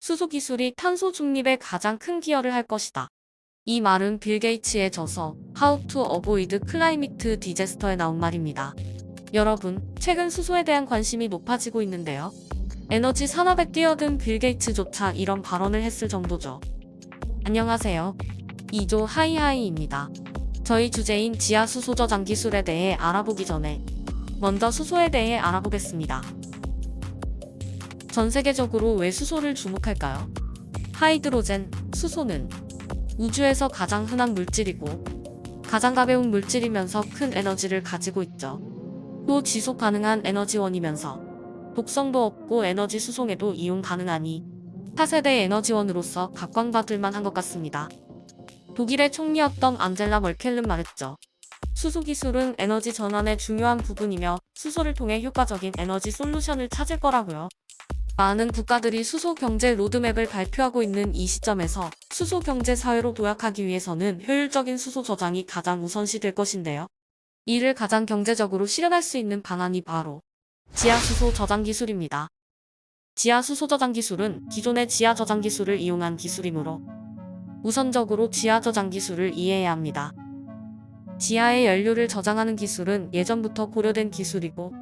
수소 기술이 탄소 중립에 가장 큰 기여를 할 것이다. 이 말은 빌 게이츠의 저서 How to Avoid Climate Disaster에 나온 말입니다. 여러분, 최근 수소에 대한 관심이 높아지고 있는데요. 에너지 산업에 뛰어든 빌 게이츠조차 이런 발언을 했을 정도죠. 안녕하세요. 2조 하이하이입니다. 저희 주제인 지하 수소 저장 기술에 대해 알아보기 전에 먼저 수소에 대해 알아보겠습니다. 전 세계적으로 왜 수소를 주목할까요? 하이드로젠, 수소는 우주에서 가장 흔한 물질이고 가장 가벼운 물질이면서 큰 에너지를 가지고 있죠. 또 지속 가능한 에너지원이면서 독성도 없고 에너지 수송에도 이용 가능하니 차세대 에너지원으로서 각광받을 만한 것 같습니다. 독일의 총리였던 안젤라 멀켈은 말했죠. 수소 기술은 에너지 전환의 중요한 부분이며 수소를 통해 효과적인 에너지 솔루션을 찾을 거라고요. 많은 국가들이 수소 경제 로드맵을 발표하고 있는 이 시점에서 수소 경제 사회로 도약하기 위해서는 효율적인 수소 저장이 가장 우선시 될 것인데요. 이를 가장 경제적으로 실현할 수 있는 방안이 바로 지하 수소 저장 기술입니다. 지하 수소 저장 기술은 기존의 지하 저장 기술을 이용한 기술이므로 우선적으로 지하 저장 기술을 이해해야 합니다. 지하의 연료를 저장하는 기술은 예전부터 고려된 기술이고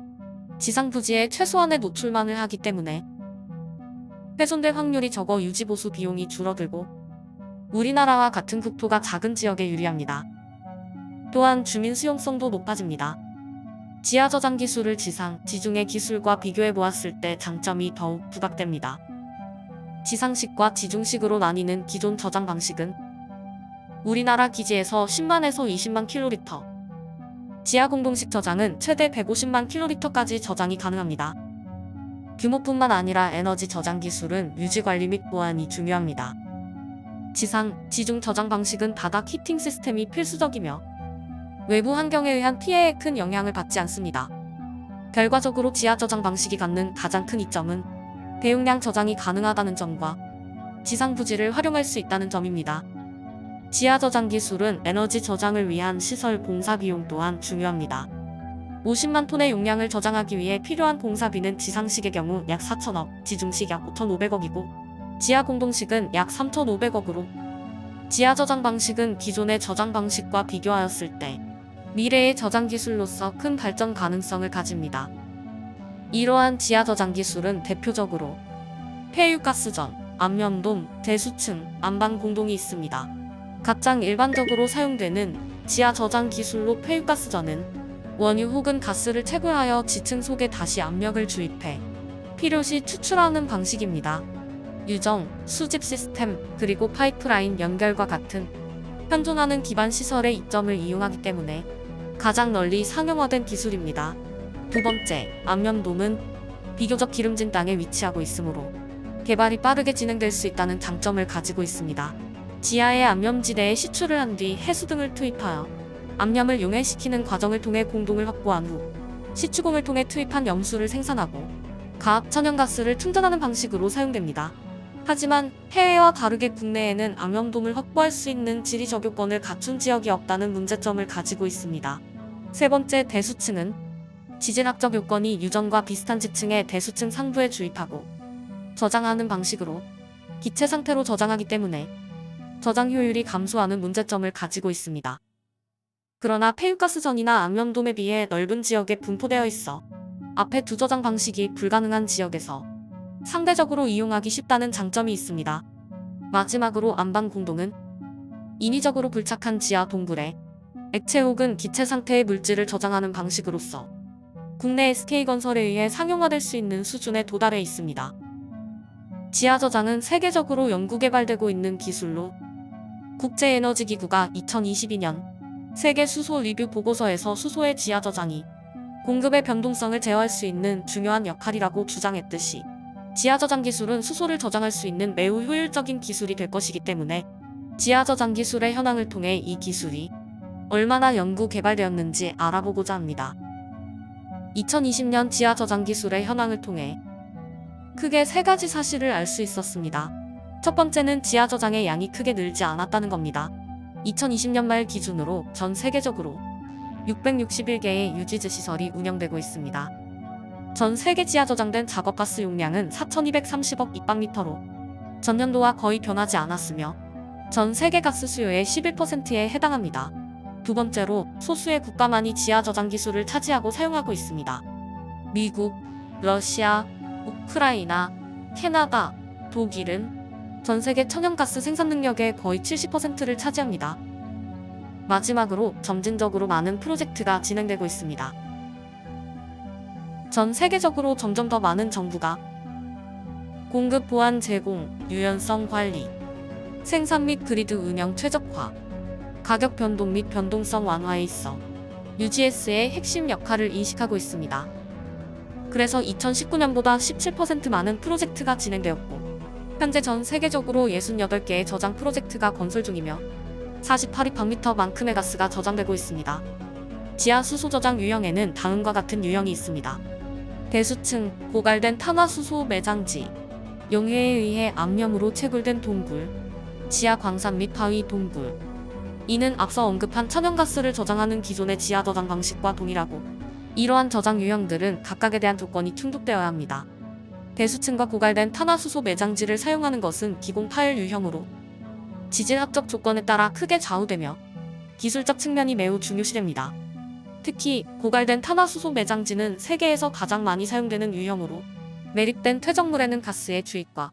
지상 부지에 최소한의 노출만을 하기 때문에 훼손될 확률이 적어 유지보수 비용이 줄어들고 우리나라와 같은 국토가 작은 지역에 유리합니다. 또한 주민 수용성도 높아집니다. 지하 저장 기술을 지상, 지중해 기술과 비교해 보았을 때 장점이 더욱 부각됩니다. 지상식과 지중식으로 나뉘는 기존 저장 방식은 우리나라 기지에서 10만에서 20만 킬로리터, 지하 공동식 저장은 최대 150만 킬로리터까지 저장이 가능합니다. 규모뿐만 아니라 에너지 저장 기술은 유지 관리 및 보안이 중요합니다. 지상, 지중 저장 방식은 바닥 히팅 시스템이 필수적이며 외부 환경에 의한 피해에 큰 영향을 받지 않습니다. 결과적으로 지하 저장 방식이 갖는 가장 큰 이점은 대용량 저장이 가능하다는 점과 지상 부지를 활용할 수 있다는 점입니다. 지하 저장 기술은 에너지 저장을 위한 시설 공사 비용 또한 중요합니다. 50만 톤의 용량을 저장하기 위해 필요한 공사비는 지상식의 경우 약 4천억, 지중식 약 5,500억이고 지하 공동식은 약 3,500억으로 지하 저장 방식은 기존의 저장 방식과 비교하였을 때 미래의 저장 기술로서 큰 발전 가능성을 가집니다. 이러한 지하 저장 기술은 대표적으로 폐유가스전, 안면돔, 대수층, 안방 공동이 있습니다. 가장 일반적으로 사용되는 지하 저장 기술로 폐유가스전은 원유 혹은 가스를 채굴하여 지층 속에 다시 압력을 주입해 필요시 추출하는 방식입니다. 유정, 수집 시스템, 그리고 파이프라인 연결과 같은 현존하는 기반 시설의 이점을 이용하기 때문에 가장 널리 상용화된 기술입니다. 두 번째, 안면돔은 비교적 기름진 땅에 위치하고 있으므로 개발이 빠르게 진행될 수 있다는 장점을 가지고 있습니다. 지하의 안면지대에 시추를 한 뒤 해수 등을 투입하여 암염을 용해시키는 과정을 통해 공동을 확보한 후 시추공을 통해 투입한 염수를 생산하고 가압 천연가스를 충전하는 방식으로 사용됩니다. 하지만 해외와 다르게 국내에는 암염돔을 확보할 수 있는 지리적 요건을 갖춘 지역이 없다는 문제점을 가지고 있습니다. 세 번째 대수층은 지질학적 요건이 유전과 비슷한 지층의 대수층 상부에 주입하고 저장하는 방식으로 기체 상태로 저장하기 때문에 저장 효율이 감소하는 문제점을 가지고 있습니다. 그러나 폐유가스전이나 안면돔에 비해 넓은 지역에 분포되어 있어 앞에 두 저장 방식이 불가능한 지역에서 상대적으로 이용하기 쉽다는 장점이 있습니다. 마지막으로 안방 공동은 인위적으로 불착한 지하 동굴에 액체 혹은 기체 상태의 물질을 저장하는 방식으로서 국내 SK건설에 의해 상용화될 수 있는 수준에 도달해 있습니다. 지하 저장은 세계적으로 연구 개발되고 있는 기술로 국제에너지기구가 2022년 세계 수소 리뷰 보고서에서 수소의 지하 저장이 공급의 변동성을 제어할 수 있는 중요한 역할이라고 주장했듯이 지하 저장 기술은 수소를 저장할 수 있는 매우 효율적인 기술이 될 것이기 때문에 지하 저장 기술의 현황을 통해 이 기술이 얼마나 연구 개발되었는지 알아보고자 합니다. 2020년 지하 저장 기술의 현황을 통해 크게 세 가지 사실을 알 수 있었습니다. 첫 번째는 지하 저장의 양이 크게 늘지 않았다는 겁니다. 2020년 말 기준으로 전 세계적으로 661개의 유지즈 시설이 운영되고 있습니다. 전 세계 지하 저장된 작업가스 용량은 4,230억 입방미터로 전년도와 거의 변하지 않았으며 전 세계 가스 수요의 11%에 해당합니다. 두 번째로 소수의 국가만이 지하 저장 기술을 차지하고 사용하고 있습니다. 미국, 러시아, 우크라이나, 캐나다, 독일은 전 세계 천연가스 생산 능력의 거의 70%를 차지합니다. 마지막으로 점진적으로 많은 프로젝트가 진행되고 있습니다. 전 세계적으로 점점 더 많은 정부가 공급 보안 제공, 유연성 관리, 생산 및 그리드 운영 최적화, 가격 변동 및 변동성 완화에 있어 UGS의 핵심 역할을 인식하고 있습니다. 그래서 2019년보다 17% 많은 프로젝트가 진행되었고, 현재 전 세계적으로 68개의 저장 프로젝트가 건설 중이며 48입방미터만큼의 가스가 저장되고 있습니다. 지하 수소 저장 유형에는 다음과 같은 유형이 있습니다. 대수층, 고갈된 탄화수소 매장지, 용해에 의해 압력으로 채굴된 동굴, 지하 광산 및 바위 동굴. 이는 앞서 언급한 천연가스를 저장하는 기존의 지하 저장 방식과 동일하고 이러한 저장 유형들은 각각에 대한 조건이 충족되어야 합니다. 대수층과 고갈된 탄화수소 매장지를 사용하는 것은 기본 파열 유형으로 지질학적 조건에 따라 크게 좌우되며 기술적 측면이 매우 중요시됩니다. 특히 고갈된 탄화수소 매장지는 세계에서 가장 많이 사용되는 유형으로 매립된 퇴적물에는 가스의 주입과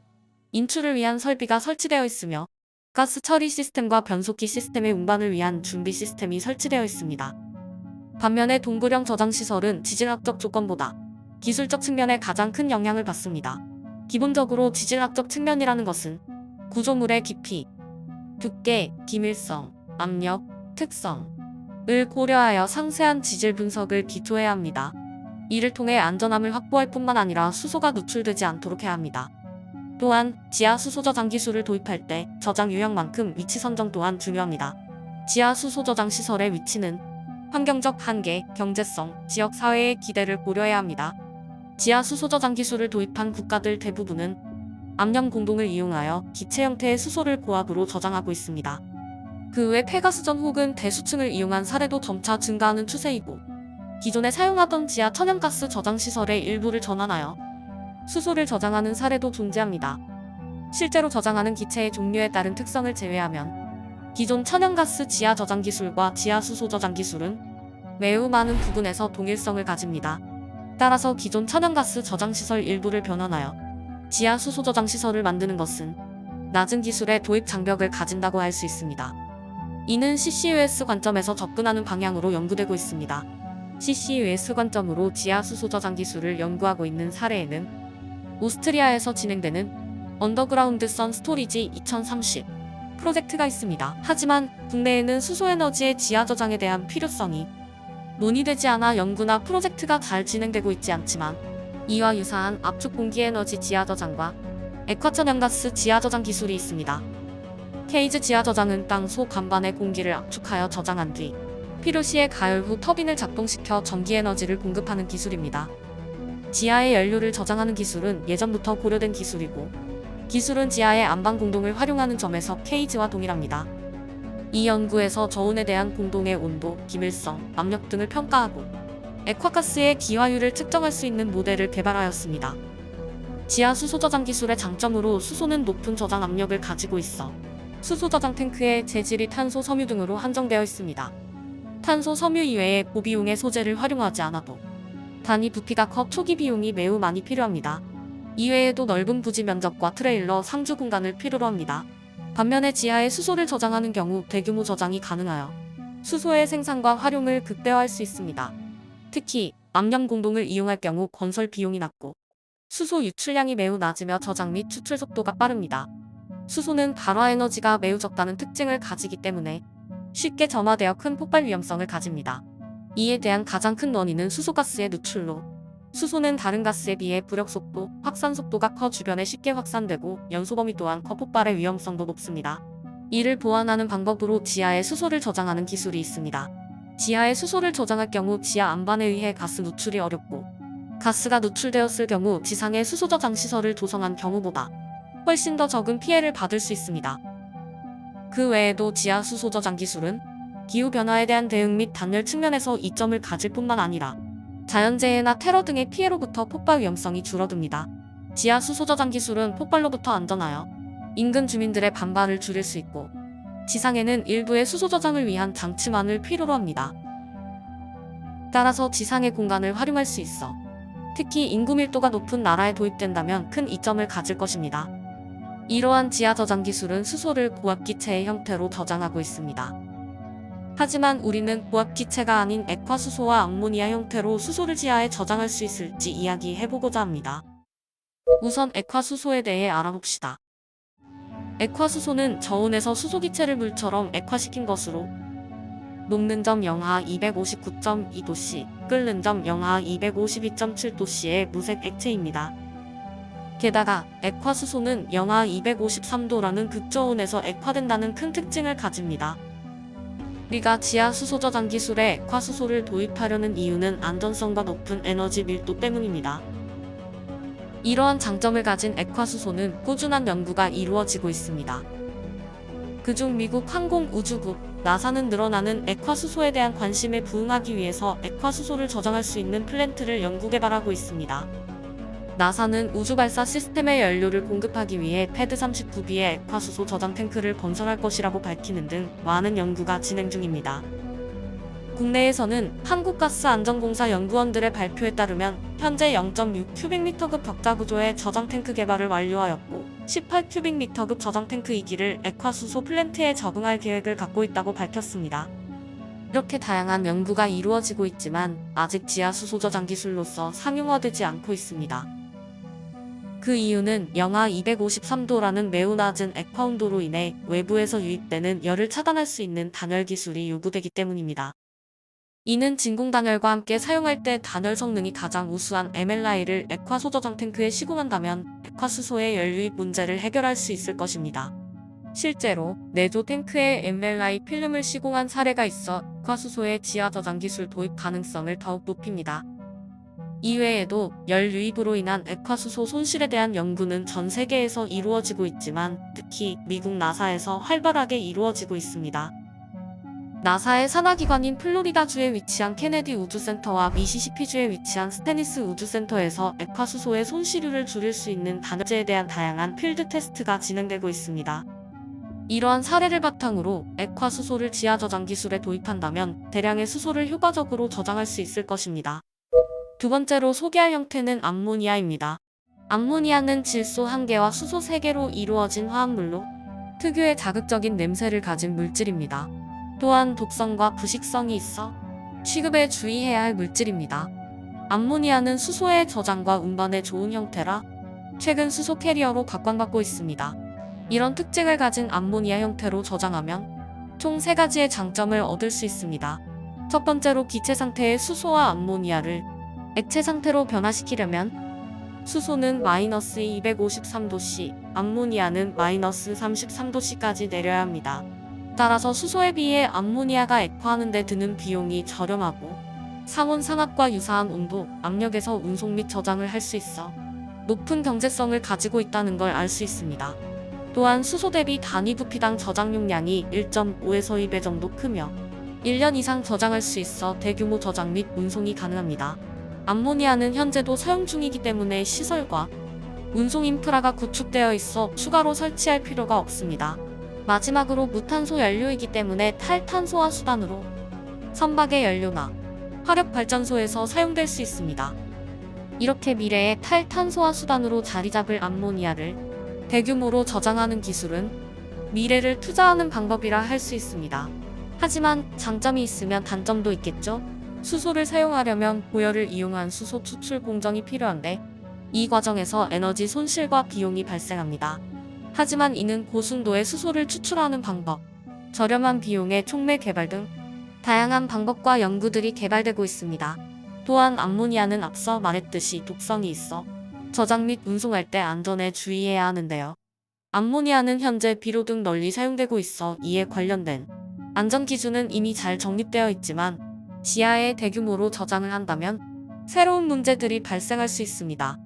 인출을 위한 설비가 설치되어 있으며 가스 처리 시스템과 변속기 시스템의 운반을 위한 준비 시스템이 설치되어 있습니다. 반면에 동굴형 저장 시설은 지질학적 조건보다 기술적 측면에 가장 큰 영향을 받습니다. 기본적으로 지질학적 측면이라는 것은 구조물의 깊이, 두께, 기밀성, 압력, 특성을 고려하여 상세한 지질 분석을 기초해야 합니다. 이를 통해 안전함을 확보할 뿐만 아니라 수소가 누출되지 않도록 해야 합니다. 또한 지하 수소 저장 기술을 도입할 때 저장 유형만큼 위치 선정 또한 중요합니다. 지하 수소 저장 시설의 위치는 환경적 한계, 경제성, 지역 사회의 기대를 고려해야 합니다. 지하 수 소 저장 기술을 도입한 국가들 대부분은 압력 공동을 이용하여 기체 형태의 수소를 고압으로 저장하고 있습니다. 그 외 폐가스전 혹은 대수층을 이용한 사례도 점차 증가하는 추세이고 기존에 사용하던 지하 천연가스 저장 시설의 일부를 전환하여 수소를 저장하는 사례도 존재합니다. 실제로 저장하는 기체의 종류에 따른 특성을 제외하면 기존 천연가스 지하 저장 기술과 지하 수소 저장 기술은 매우 많은 부분에서 동일성을 가집니다. 따라서 기존 천연가스 저장 시설 일부를 변환하여 지하 수소 저장 시설을 만드는 것은 낮은 기술의 도입 장벽을 가진다고 할 수 있습니다. 이는 CCUS 관점에서 접근하는 방향으로 연구되고 있습니다. CCUS 관점으로 지하 수소 저장 기술을 연구하고 있는 사례에는 오스트리아에서 진행되는 언더그라운드 선 스토리지 2030 프로젝트가 있습니다. 하지만 국내에는 수소에너지의 지하 저장에 대한 필요성이 논의되지 않아 연구나 프로젝트가 잘 진행되고 있지 않지만 이와 유사한 압축 공기 에너지 지하 저장과 액화천연가스 지하 저장 기술이 있습니다. 케이즈 지하 저장은 땅소 간반의 공기를 압축하여 저장한 뒤 필요시에 가열 후 터빈을 작동시켜 전기 에너지를 공급하는 기술입니다. 지하의 연료를 저장하는 기술은 예전부터 고려된 기술이고 기술은 지하의 안방 공동을 활용하는 점에서 케이지와 동일합니다. 이 연구에서 저온에 대한 공동의 온도, 기밀성, 압력 등을 평가하고 액화가스의 기화율을 측정할 수 있는 모델을 개발하였습니다. 지하 수소 저장 기술의 장점으로 수소는 높은 저장 압력을 가지고 있어 수소 저장 탱크의 재질이 탄소 섬유 등으로 한정되어 있습니다. 탄소 섬유 이외에 고비용의 소재를 활용하지 않아도 단위 부피가 커 초기 비용이 매우 많이 필요합니다. 이외에도 넓은 부지 면적과 트레일러 상주 공간을 필요로 합니다. 반면에 지하에 수소를 저장하는 경우 대규모 저장이 가능하여 수소의 생산과 활용을 극대화할 수 있습니다. 특히 압력 공동을 이용할 경우 건설 비용이 낮고 수소 유출량이 매우 낮으며 저장 및 추출 속도가 빠릅니다. 수소는 발화 에너지가 매우 적다는 특징을 가지기 때문에 쉽게 점화되어 큰 폭발 위험성을 가집니다. 이에 대한 가장 큰 원인은 수소가스의 누출로 수소는 다른 가스에 비해 부력 속도, 확산 속도가 커 주변에 쉽게 확산되고 연소 범위 또한 커 폭발의 위험성도 높습니다. 이를 보완하는 방법으로 지하에 수소를 저장하는 기술이 있습니다. 지하에 수소를 저장할 경우 지하 안반에 의해 가스 누출이 어렵고 가스가 누출되었을 경우 지상에 수소 저장 시설을 조성한 경우보다 훨씬 더 적은 피해를 받을 수 있습니다. 그 외에도 지하 수소 저장 기술은 기후 변화에 대한 대응 및 단열 측면에서 이점을 가질 뿐만 아니라 자연재해나 테러 등의 피해로부터 폭발 위험성이 줄어듭니다. 지하 수 소 저장 기술은 폭발로부터 안전하여 인근 주민들의 반발을 줄일 수 있고 지상에는 일부의 수소 저장을 위한 장치만을 필요로 합니다. 따라서 지상의 공간을 활용할 수 있어 특히 인구 밀도가 높은 나라에 도입된다면 큰 이점을 가질 것입니다. 이러한 지하 저장 기술은 수소를 고압 기체의 형태로 저장하고 있습니다. 하지만 우리는 고압 기체가 아닌 액화수소와 암모니아 형태로 수소를 지하에 저장할 수 있을지 이야기해보고자 합니다. 우선 액화수소에 대해 알아봅시다. 액화수소는 저온에서 수소기체를 물처럼 액화시킨 것으로 녹는 점 영하 259.2도씨, 끓는 점 영하 252.7도씨의 무색 액체입니다. 게다가 액화수소는 영하 253도라는 극저온에서 액화된다는 큰 특징을 가집니다. 우리가 지하 수소 저장 기술에 액화수소를 도입하려는 이유는 안전성과 높은 에너지 밀도 때문입니다. 이러한 장점을 가진 액화수소는 꾸준한 연구가 이루어지고 있습니다. 그중 미국 항공우주국 나사는 늘어나는 액화수소에 대한 관심에 부응하기 위해서 액화수소를 저장할 수 있는 플랜트를 연구 개발하고 있습니다. 나사는 우주 발사 시스템의 연료를 공급하기 위해 패드 39B의 액화수소 저장 탱크를 건설할 것이라고 밝히는 등 많은 연구가 진행 중입니다. 국내에서는 한국가스안전공사 연구원들의 발표에 따르면 현재 0.6 큐빅미터급 벽자 구조의 저장 탱크 개발을 완료하였고 18 큐빅미터급 저장 탱크 2기를 액화수소 플랜트에 적응할 계획을 갖고 있다고 밝혔습니다. 이렇게 다양한 연구가 이루어지고 있지만 아직 지하수소 저장 기술로서 상용화되지 않고 있습니다. 그 이유는 영하 253도라는 매우 낮은 온도로 인해 외부에서 유입되는 열을 차단할 수 있는 단열 기술이 요구되기 때문입니다. 이는 진공 단열과 함께 사용할 때 단열 성능이 가장 우수한 MLI를 액화 소저장 탱크에 시공한다면 액화 수소의 열 유입 문제를 해결할 수 있을 것입니다. 실제로 내조 탱크에 MLI 필름을 시공한 사례가 있어 액화 수소의 지하 저장 기술 도입 가능성을 더욱 높입니다. 이외에도 열 유입으로 인한 액화수소 손실에 대한 연구는 전 세계에서 이루어지고 있지만 특히 미국 나사에서 활발하게 이루어지고 있습니다. 나사의 산하기관인 플로리다주에 위치한 케네디 우주센터와 미시시피주에 위치한 스테니스 우주센터에서 액화수소의 손실률을 줄일 수 있는 단열재에 대한 다양한 필드 테스트가 진행되고 있습니다. 이러한 사례를 바탕으로 액화수소를 지하 저장 기술에 도입한다면 대량의 수소를 효과적으로 저장할 수 있을 것입니다. 두 번째로 소개할 형태는 암모니아입니다. 암모니아는 질소 1개와 수소 3개로 이루어진 화합물로 특유의 자극적인 냄새를 가진 물질입니다. 또한 독성과 부식성이 있어 취급에 주의해야 할 물질입니다. 암모니아는 수소의 저장과 운반에 좋은 형태라 최근 수소 캐리어로 각광받고 있습니다. 이런 특징을 가진 암모니아 형태로 저장하면 총 3가지의 장점을 얻을 수 있습니다. 첫 번째로 기체 상태의 수소와 암모니아를 액체 상태로 변화시키려면 수소는 마이너스 253도씨, 암모니아는 마이너스 33도씨까지 내려야 합니다. 따라서 수소에 비해 암모니아가 액화하는 데 드는 비용이 저렴하고 상온 상압과 유사한 온도, 압력에서 운송 및 저장을 할 수 있어 높은 경제성을 가지고 있다는 걸 알 수 있습니다. 또한 수소 대비 단위 부피당 저장 용량이 1.5에서 2배 정도 크며 1년 이상 저장할 수 있어 대규모 저장 및 운송이 가능합니다. 암모니아는 현재도 사용 중이기 때문에 시설과 운송 인프라가 구축되어 있어 추가로 설치할 필요가 없습니다. 마지막으로 무탄소 연료이기 때문에 탈탄소화 수단으로 선박의 연료나 화력 발전소에서 사용될 수 있습니다. 이렇게 미래의 탈탄소화 수단으로 자리 잡을 암모니아를 대규모로 저장하는 기술은 미래를 투자하는 방법이라 할 수 있습니다. 하지만 장점이 있으면 단점도 있겠죠? 수소를 사용하려면 고열을 이용한 수소 추출 공정이 필요한데 이 과정에서 에너지 손실과 비용이 발생합니다. 하지만 이는 고순도의 수소를 추출하는 방법, 저렴한 비용의 촉매 개발 등 다양한 방법과 연구들이 개발되고 있습니다. 또한 암모니아는 앞서 말했듯이 독성이 있어 저장 및 운송할 때 안전에 주의해야 하는데요. 암모니아는 현재 비료 등 널리 사용되고 있어 이에 관련된 안전 기준은 이미 잘 정립되어 있지만 지하에 대규모로 저장을 한다면 새로운 문제들이 발생할 수 있습니다.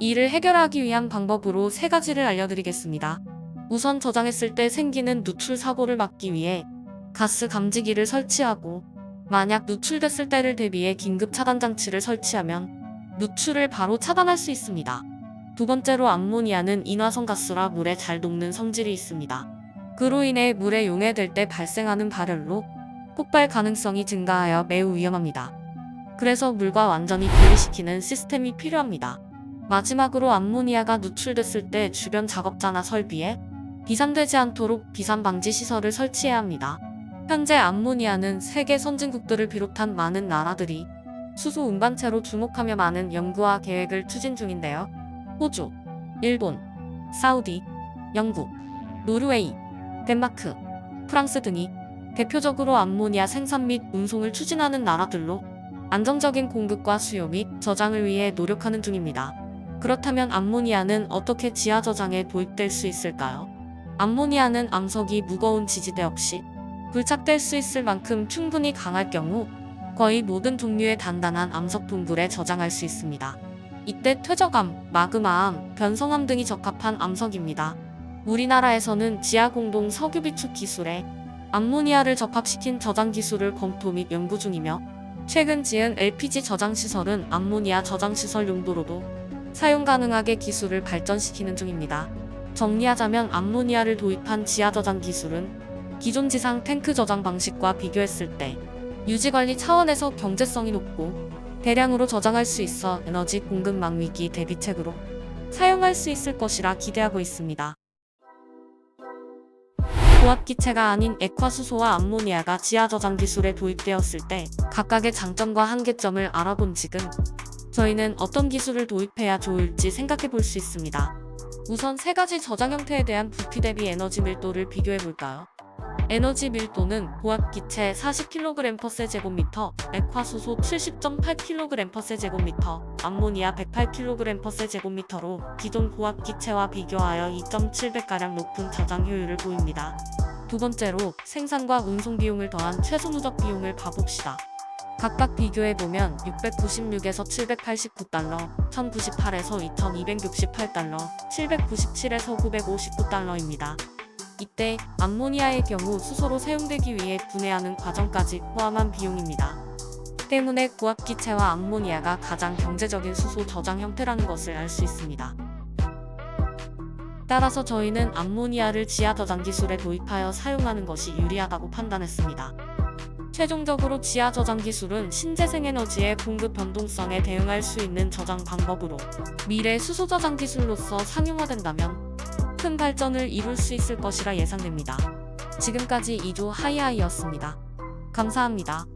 이를 해결하기 위한 방법으로 세 가지를 알려드리겠습니다. 우선 저장했을 때 생기는 누출 사고를 막기 위해 가스 감지기를 설치하고 만약 누출됐을 때를 대비해 긴급 차단 장치를 설치하면 누출을 바로 차단할 수 있습니다. 두 번째로 암모니아는 인화성 가스라 물에 잘 녹는 성질이 있습니다. 그로 인해 물에 용해될 때 발생하는 발열로 폭발 가능성이 증가하여 매우 위험합니다. 그래서 물과 완전히 분리시키는 시스템이 필요합니다. 마지막으로 암모니아가 누출됐을 때 주변 작업자나 설비에 비산되지 않도록 비산 방지 시설을 설치해야 합니다. 현재 암모니아는 세계 선진국들을 비롯한 많은 나라들이 수소 운반체로 주목하며 많은 연구와 계획을 추진 중인데요. 호주, 일본, 사우디, 영국, 노르웨이, 덴마크, 프랑스 등이 대표적으로 암모니아 생산 및 운송을 추진하는 나라들로 안정적인 공급과 수요 및 저장을 위해 노력하는 중입니다. 그렇다면 암모니아는 어떻게 지하 저장에 도입될 수 있을까요? 암모니아는 암석이 무거운 지지대 없이 불착될 수 있을 만큼 충분히 강할 경우 거의 모든 종류의 단단한 암석 동굴에 저장할 수 있습니다. 이때 퇴적암, 마그마암, 변성암 등이 적합한 암석입니다. 우리나라에서는 지하 공동 석유 비축 기술에 암모니아를 접합시킨 저장 기술을 검토 및 연구 중이며 최근 지은 LPG 저장 시설은 암모니아 저장 시설 용도로도 사용 가능하게 기술을 발전시키는 중입니다. 정리하자면 암모니아를 도입한 지하 저장 기술은 기존 지상 탱크 저장 방식과 비교했을 때 유지 관리 차원에서 경제성이 높고 대량으로 저장할 수 있어 에너지 공급망 위기 대비책으로 사용할 수 있을 것이라 기대하고 있습니다. 고압기체가 아닌 액화수소와 암모니아가 지하 저장 기술에 도입되었을 때 각각의 장점과 한계점을 알아본 지금 저희는 어떤 기술을 도입해야 좋을지 생각해 볼 수 있습니다. 우선 세 가지 저장 형태에 대한 부피 대비 에너지 밀도를 비교해 볼까요? 에너지 밀도는 고압기체 40kg/세 제곱미터, 액화수소 70.8kg/세 제곱미터, 암모니아 108kg/세 제곱미터로 기존 고압기체와 비교하여 2.7배가량 높은 저장 효율을 보입니다. 두 번째로 생산과 운송 비용을 더한 최소 누적 비용을 봐봅시다. 각각 비교해보면 696에서 789달러, 1098에서 2268달러, 797에서 959달러입니다. 이때 암모니아의 경우 수소로 사용되기 위해 분해하는 과정까지 포함한 비용입니다. 때문에 고압기체와 암모니아가 가장 경제적인 수소 저장 형태라는 것을 알 수 있습니다. 따라서 저희는 암모니아를 지하 저장 기술에 도입하여 사용하는 것이 유리하다고 판단했습니다. 최종적으로 지하 저장 기술은 신재생 에너지의 공급 변동성에 대응할 수 있는 저장 방법으로 미래 수소 저장 기술로서 상용화된다면 큰 발전을 이룰 수 있을 것이라 예상됩니다. 지금까지 2조 하이하이였습니다. 감사합니다.